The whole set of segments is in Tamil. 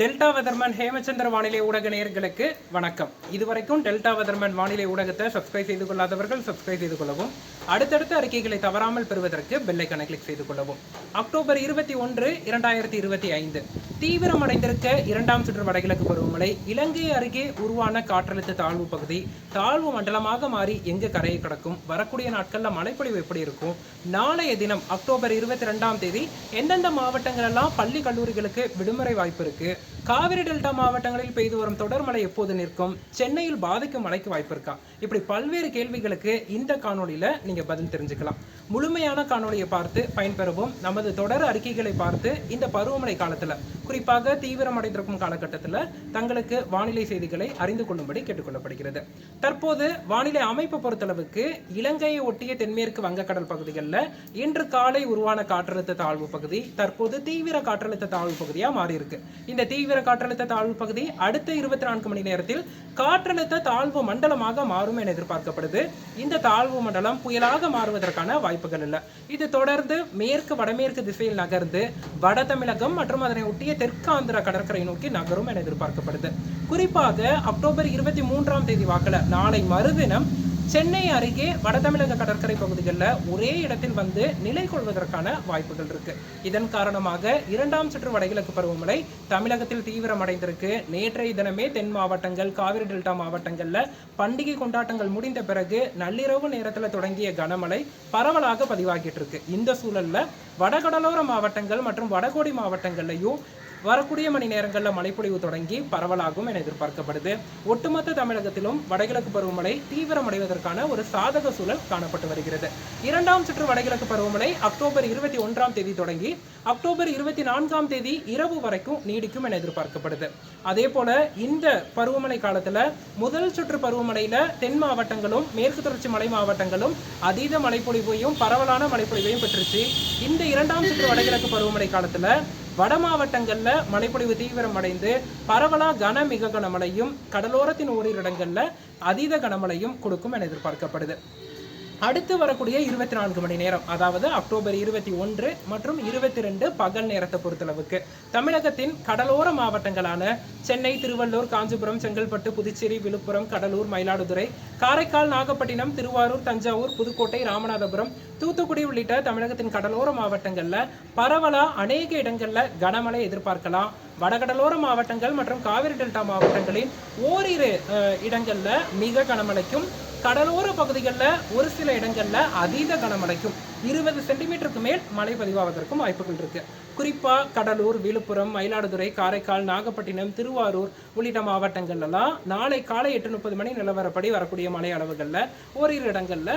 டெல்டா வெதர்மேன் ஹேமச்சந்திர வானிலை ஊடக நேர்களுக்கு வணக்கம். இதுவரைக்கும் டெல்டா வெதர்மேன் வானிலை ஊடகத்தை சப்ஸ்கிரைப் செய்து கொள்ளாதவர்கள் சப்ஸ்கிரைப் செய்து கொள்ளவும் அடுத்தடுத்த அறிக்கைகளை தவறாமல் பெறுவதற்கு பெல்லைக்கனை கிளிக் செய்து கொள்ளவும். அக்டோபர் இருபத்தி ஒன்று இரண்டாயிரத்தி இருபத்தி ஐந்து. தீவிரமடைந்திருக்க இரண்டாம் சுற்று வடகிழக்கு பருவமழை இலங்கை அருகே உருவான காற்றழுத்த தாழ்வு பகுதி தாழ்வு மண்டலமாக மாறி எங்கு கரையை கடக்கும் வரக்கூடிய நாட்களில் மழைப்பொழிவு எப்படி இருக்கும் நாளைய தினம் அக்டோபர் இருபத்தி ரெண்டாம் தேதி எந்தெந்த மாவட்டங்களெல்லாம் பள்ளி கல்லூரிகளுக்கு விடுமுறை வாய்ப்பு இருக்கு காவிரி டெல்டா மாவட்டங்களில் பெய்து வரும் தொடர் மழை எப்போது நிற்கும் சென்னையில் பாதிக்கும் மழைக்கு வாய்ப்பு இருக்கா இப்படி பல்வேறு கேள்விகளுக்கு இந்த காணொளியில நீங்கள் பதில் தெரிஞ்சுக்கலாம். முழுமையான காணொளியை பார்த்து பயன்பெறவும் நமது தொடர் அறிக்கைகளை பார்த்து இந்த பருவமழை காலத்தில் குறிப்பாக தீவிரமடைந்திருக்கும் காலகட்டத்தில் தங்களுக்கு வானிலை செய்திகளை அறிந்து கொள்ளும்படி கேட்டுக்கொள்ளப்படுகிறது. தற்போது வானிலை அமைப்பு பொறுத்தளவுக்கு இலங்கையை ஒட்டிய தென்மேற்கு வங்கக்கடல் பகுதிகளில் இன்று காலை உருவான காற்றழுத்த தாழ்வு பகுதி தற்போது தீவிர காற்றழுத்த தாழ்வு பகுதியாக மாறியிருக்கு. இந்த தீவிர காற்றழுத்த தாழ்வு பகுதி அடுத்த இருபத்தி நான்கு மணி நேரத்தில் காற்றழுத்த தாழ்வு மண்டலமாக மாறும் என எதிர்பார்க்கப்படுது. இந்த தாழ்வு மண்டலம் புயலாக மாறுவதற்கான வாய்ப்புகள் இல்லை. இது தொடர்ந்து மேற்கு வடமேற்கு திசையில் நகர்ந்து வட தமிழகம் மற்றும் அதனை ஒட்டிய தெற்கு ஆந்திரா கடற்கரை நோக்கி நகரும் என எதிர்பார்க்கப்படுது. குறிப்பாக அக்டோபர் இருபத்தி மூன்றாம் தேதி வாக்கில் நாளை மறுதினம் சென்னை அருகே வடதமிழக கடற்கரை பகுதிகளில் ஒரே இடத்தில் வந்து நிலை கொள்வதற்கான வாய்ப்புகள் இருக்கு. இதன் காரணமாக இரண்டாம் சுற்று வடகிழக்கு பருவமழை தமிழகத்தில் தீவிரமடைந்திருக்கு. நேற்றைய தினமே தென் மாவட்டங்கள் காவிரி டெல்டா மாவட்டங்களில் பண்டிகை கொண்டாட்டங்கள் முடிந்த பிறகு நள்ளிரவு நேரத்தில் தொடங்கிய கனமழை பரவலாக பதிவாகிட்டு இருக்கு. இந்த சூழல்ல வடகடலோர மாவட்டங்கள் மற்றும் வடகோடி மாவட்டங்கள்லையும் வரக்கூடிய மணி நேரங்களில் மழைப்பொழிவு தொடங்கி பரவலாகும் என எதிர்பார்க்கப்படுது. ஒட்டுமொத்த தமிழகத்திலும் வடகிழக்கு பருவமழை தீவிரமடைவதற்கான ஒரு சாதக சூழல் காணப்பட்டு வருகிறது. இரண்டாம் சுற்று வடகிழக்கு பருவமழை அக்டோபர் இருபத்தி ஒன்றாம் தேதி தொடங்கி அக்டோபர் இருபத்தி நான்காம் தேதி இரவு வரைக்கும் நீடிக்கும் என எதிர்பார்க்கப்படுது. அதே போல இந்த பருவமழை காலத்தில் முதல் சுற்று பருவமழையில தென் மாவட்டங்களும் மேற்கு தொடர்ச்சி மலை மாவட்டங்களும் அதீத மழைப்பொழிவையும் பரவலான மழைப்பொழிவையும் பெற்றுச்சு. இந்த இரண்டாம் சுற்று வடகிழக்கு பருவமழை காலத்தில் வட மாவட்டங்களில் மழைப்பொழிவு தீவிரமடைந்து பரவலாக கன மிக கனமழையும் கடலோரத்தின் ஓரிரு இடங்களில் அதீத கனமழையும் கொடுக்கும் என எதிர்பார்க்கப்படுது. அடுத்து வரக்கூடிய இருபத்தி நான்கு மணி நேரம் அதாவது அக்டோபர் இருபத்தி ஒன்று மற்றும் இருபத்தி ரெண்டு பகல் நேரத்தை பொறுத்தளவுக்கு. தமிழகத்தின் கடலோர மாவட்டங்களான சென்னை திருவள்ளூர் காஞ்சிபுரம் செங்கல்பட்டு புதுச்சேரி விழுப்புரம் கடலூர் மயிலாடுதுறை காரைக்கால் நாகப்பட்டினம் திருவாரூர் தஞ்சாவூர் புதுக்கோட்டை ராமநாதபுரம் தூத்துக்குடி உள்ளிட்ட தமிழகத்தின் கடலோர மாவட்டங்களில் பரவலாக அநேக இடங்களில் கனமழை எதிர்பார்க்கலாம். வடகடலோர மாவட்டங்கள் மற்றும் காவிரி டெல்டா மாவட்டங்களின் ஓரிரு இடங்களில் மிக கனமழைக்கும். கடலோர பகுதிகளில் ஒரு சில இடங்களில் அதீத கனமழைக்கும். இருபது சென்டிமீட்டருக்கு மேல் மழை பதிவாவதற்கும் வாய்ப்புகள் இருக்கு. குறிப்பாக கடலூர் விழுப்புரம் மயிலாடுதுறை காரைக்கால் நாகப்பட்டினம் திருவாரூர் உள்ளிட்ட மாவட்டங்கள்லாம் நாளை காலை எட்டு முப்பது மணி நிலவரப்படி வரக்கூடிய மழை அளவுகளில் ஓரிரு இடங்களில்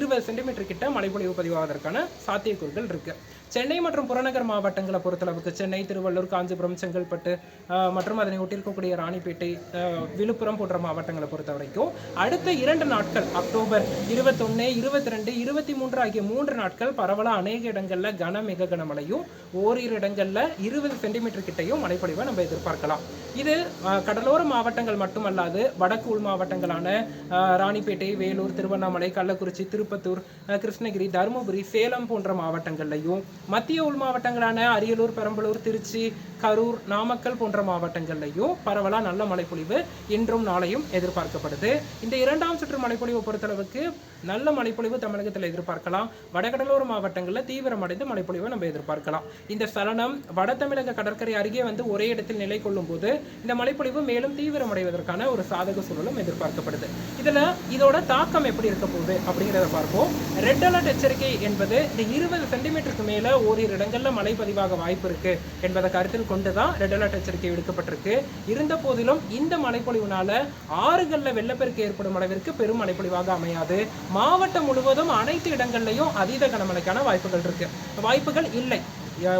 இருபது சென்டிமீட்டர் கிட்ட மழைப்பொழிவு பதிவாவதற்கான சாத்தியக்கூறுகள் இருக்குது சென்னை மற்றும் புறநகர் மாவட்டங்களை பொறுத்தளவுக்கு சென்னை திருவள்ளூர் காஞ்சிபுரம் செங்கல்பட்டு மற்றும் அதனை ஒட்டியிருக்கக்கூடிய ராணிப்பேட்டை விழுப்புரம் போன்ற மாவட்டங்களை பொறுத்த வரைக்கும் அடுத்த இரண்டு நாட்கள் அக்டோபர் இருபத்தொன்னு இருபத்தி ரெண்டு இருபத்தி மூன்று ஆகிய மூன்று நாட்கள் பரவலாக அநேக இடங்களில் கன மிக கனமழையும் ஓரிரு இடங்களில் இருபது சென்டிமீட்டர் கிட்டையும் மழைப்பொழிவை நம்ம எதிர்பார்க்கலாம். இது கடலோர மாவட்டங்கள் மட்டுமல்லாது வடக்கு உள் மாவட்டங்களான ராணிப்பேட்டை வேலூர் திருவண்ணாமலை கள்ளக்குறிச்சி திருப்பத்தூர் கிருஷ்ணகிரி தருமபுரி சேலம் போன்ற மாவட்டங்கள்லையும் மத்திய உள் மாவட்டங்களான அரியலூர் பெரம்பலூர் திருச்சி கரூர் நாமக்கல் போன்ற மாவட்டங்கள்லையும் பரவலாக நல்ல மழைப்பொழிவு இன்றும் நாளையும் எதிர்பார்க்கப்படுது. இந்த இரண்டாம் சுற்று மழைப்பொழிவை பொறுத்தளவுக்கு நல்ல மழைப்பொழிவு தமிழகத்தில் எதிர்பார்க்கலாம். வடகடலோர மாவட்டங்களில் தீவிரமடைந்த மழைப்பொழிவை நம்ம எதிர்பார்க்கலாம். இந்த சலனம் வட தமிழக கடற்கரை அருகே வந்து ஒரே இடத்தில் நிலை கொள்ளும் போது இந்த மழைப்பொழிவு மேலும் தீவிரமடைவதற்கான ஒரு சாதக சூழலும் எதிர்பார்க்கப்படுது. இதுல இதோட தாக்கம் எப்படி இருக்க போகுது அப்படிங்கிறத பார்ப்போம். ரெட் அலர்ட் எச்சரிக்கை என்பது இந்த இருபது சென்டிமீட்டருக்கு மேல ஓரிரு இடங்கள்ல மழை பதிவாக வாய்ப்பு இருக்கு என்பதை கருத்தில் கொண்டு தான் ரெட் அலர்ட் எச்சரிக்கை விடுக்கப்பட்டிருக்கு. இருந்த போதிலும் இந்த மழைப்பொழிவுனால ஆறுகளில் வெள்ளப்பெருக்கு ஏற்படும் அளவிற்கு பெரும் மழைப்பொழிவாக அமையாது. மாவட்டம் முழுவதும் அனைத்து இடங்கள்லையும் அதீத கனமழைக்கான வாய்ப்புகள் இருக்கு. வாய்ப்புகள் இல்லை.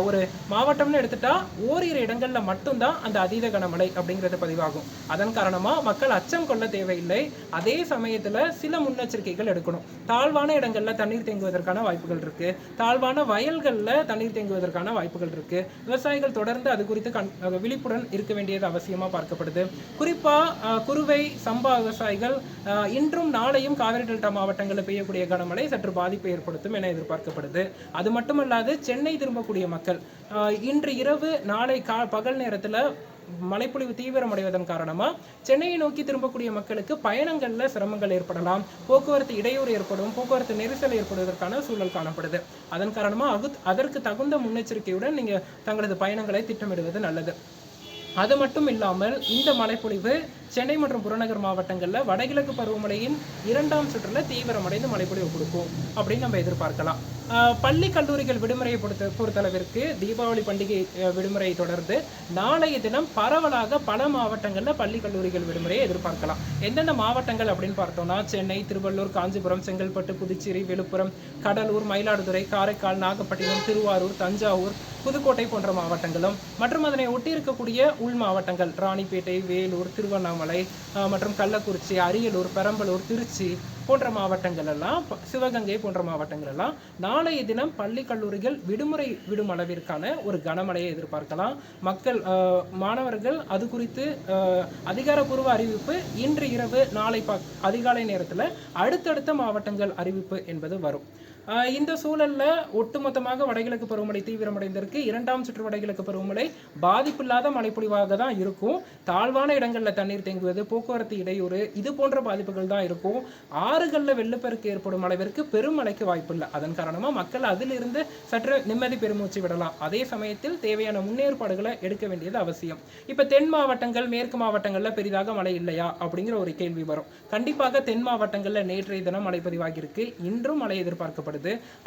ஒரு மாவட்டம்னு எடுத்துட்டா ஓரிரு இடங்களில் மட்டும்தான் அந்த அதீத கனமழை அப்படிங்கிறது பதிவாகும். அதன் காரணமாக மக்கள் அச்சம் கொள்ள தேவையில்லை. அதே சமயத்தில் சில முன்னெச்சரிக்கைகள் எடுக்கணும். தாழ்வான இடங்களில் தண்ணீர் தேங்குவதற்கான வாய்ப்புகள் இருக்கு. தாழ்வான வயல்களில் தண்ணீர் தேங்குவதற்கான வாய்ப்புகள் இருக்கு. விவசாயிகள் தொடர்ந்து அது குறித்து கண் விழிப்புடன் இருக்க வேண்டியது அவசியமாக பார்க்கப்படுது. குறிப்பாக குறுவை சம்பா விவசாயிகள் இன்றும் நாளையும் காவிரி டெல்டா மாவட்டங்களில் பெய்யக்கூடிய கனமழை சற்று பாதிப்பை ஏற்படுத்தும் என எதிர்பார்க்கப்படுது. அது மட்டுமல்லாது சென்னை திரும்பக்கூடிய மக்கள். ஆஹ் இன்று இரவு நாளை கா பகல் நேரத்தில் மழைப்பொழிவு தீவிரமடைவதன் காரணமாக சென்னையை நோக்கி திரும்பக்கூடிய மக்களுக்கு பயணங்களில் சிரமங்கள் ஏற்படலாம். போக்குவரத்து இடையூறு ஏற்படும். போக்குவரத்து நெரிசல் ஏற்படுவதற்கான சூழல் காணப்படுது. அதன் காரணமாக அகு அதற்கு தகுந்த முன்னெச்சரிக்கையுடன் நீங்கள் தங்களது பயணங்களை திட்டமிடுவது நல்லது. அது மட்டும் இல்லாமல் இந்த மழைப்பொழிவு சென்னை மற்றும் புறநகர் மாவட்டங்களில் வடகிழக்கு பருவமழையின் இரண்டாம் சுற்றில் தீவிரமடைந்து மழைப்பொழிவு கொடுக்கும் அப்படின்னு நம்ம எதிர்பார்க்கலாம். பள்ளி கல்லூரிகள் விடுமுறையை பொறுத்த பொறுத்தளவிற்கு தீபாவளி பண்டிகை விடுமுறையை தொடர்ந்து நாளைய தினம் பரவலாக பல மாவட்டங்களில் பள்ளி கல்லூரிகள் விடுமுறையை எதிர்பார்க்கலாம். எந்தெந்த மாவட்டங்கள் அப்படின்னு பார்த்தோம்னா சென்னை திருவள்ளூர் காஞ்சிபுரம் செங்கல்பட்டு புதுச்சேரி விழுப்புரம் கடலூர் மயிலாடுதுறை காரைக்கால் நாகப்பட்டினம் திருவாரூர் தஞ்சாவூர் புதுக்கோட்டை போன்ற மாவட்டங்களும் மற்றும் அதனை ஒட்டி இருக்கக்கூடிய உள் மாவட்டங்கள் ராணிப்பேட்டை வேலூர் திருவண்ணாமலை திருவண்ணாமலை மற்றும் கள்ளக்குறிச்சி அரியலூர் பெரம்பலூர் திருச்சி போன்ற மாவட்டங்கள் எல்லாம் சிவகங்கை போன்ற மாவட்டங்கள் எல்லாம் நாளைய தினம் பள்ளி கல்லூரிகள் விடுமுறை விடும் அளவிற்கான ஒரு கனமழையை எதிர்பார்க்கலாம். மக்கள் மாணவர்கள் அது குறித்து அதிகாரப்பூர்வ அறிவிப்பு இன்று இரவு நாளை பா அதிகாலை நேரத்தில் அடுத்தடுத்த மாவட்டங்கள் அறிவிப்பு என்பது வரும். இந்த சூழலில் ஒட்டுமொத்தமாக வடகிழக்கு பருவமழை தீவிரமடைந்திருக்கு. இரண்டாம் சுற்று வடகிழக்கு பருவமழை பாதிப்பில்லாத மழைப்பொழிவாக தான் இருக்கும். தாழ்வான இடங்களில் தண்ணீர் தேங்குவது போக்குவரத்து இடையூறு இது போன்ற பாதிப்புகள் தான் இருக்கும். ஆறுகளில் வெள்ளப்பெருக்கு ஏற்படும் அளவிற்கு பெருமழைக்கு வாய்ப்பில்லை. அதன் காரணமாக மக்கள் அதிலிருந்து சற்று நிம்மதி பெருமூச்சு விடலாம். அதே சமயத்தில் தேவையான முன்னேற்பாடுகளை எடுக்க வேண்டியது அவசியம். இப்போ தென் மாவட்டங்கள் மேற்கு மாவட்டங்களில் பெரிதாக மழை இல்லையா? அப்படிங்கிற ஒரு கேள்வி வரும். கண்டிப்பாக தென் மாவட்டங்களில் நேற்றைய தினம் மழை பதிவாகியிருக்கு. இன்றும் மழை எதிர்பார்க்கப்படுது.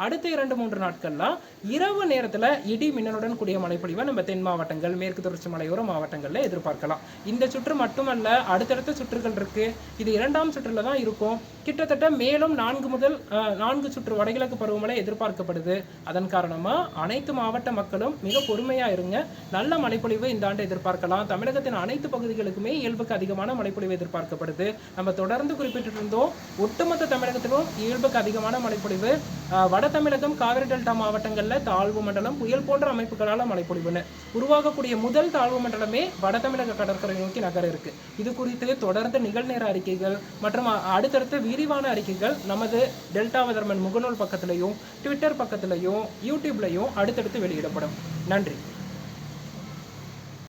அடுத்த இரண்டு மூன்று நாட்கள்லாம் இரவு நேரத்தில் இடி மின்னலுடன் கூடிய மழைப்பொழிவை நம்ம தென் மாவட்டங்கள் மேற்கு தொடர்ச்சி மலையோர மாவட்டங்களில் எதிர்பார்க்கலாம். இந்த சுற்று மட்டுமல்ல அடுத்தடுத்த சுற்றுகள் இருக்கு. இது இரண்டாம் சுற்றுல தான் இருக்கும். கிட்டத்தட்ட மேலும் நான்கு முதல் நான்கு சுற்று வடகிழக்கு பருவமழை எதிர்பார்க்கப்படுது. அதன் காரணமாக அனைத்து மாவட்ட மக்களும் மிக பொறுமையாக இருங்க. நல்ல மழைப்பொழிவு இந்த ஆண்டு எதிர்பார்க்கலாம். தமிழகத்தின் அனைத்து பகுதிகளுக்குமே இயல்புக்கு அதிகமான மழைப்பொழிவு எதிர்பார்க்கப்படுது. நம்ம தொடர்ந்து குறிப்பிட்டு இருந்தோம் ஒட்டுமொத்த தமிழகத்திலும் இயல்புக்கு அதிகமான மழைப்பொழிவு வட தமிழகம் காவிரி டெல்டா மாவட்டங்களில் தாழ்வு மண்டலம் புயல் போன்ற அமைப்புகளால் மழைப்பொழிவுன்னு உருவாகக்கூடிய முதல் தாழ்வு மண்டலமே வட தமிழக கடற்கரை நோக்கி நகர இருக்கு. இது குறித்து தொடர்ந்து நிகழ்நேர அறிக்கைகள் மற்றும் அடுத்தடுத்த விரிவான அறிக்கைகள் நமது டெல்டா வதர்மன் முகநூல் பக்கத்திலையும் ட்விட்டர் பக்கத்திலையும் யூடியூப்லையும் அடுத்தடுத்து வெளியிடப்படும். நன்றி.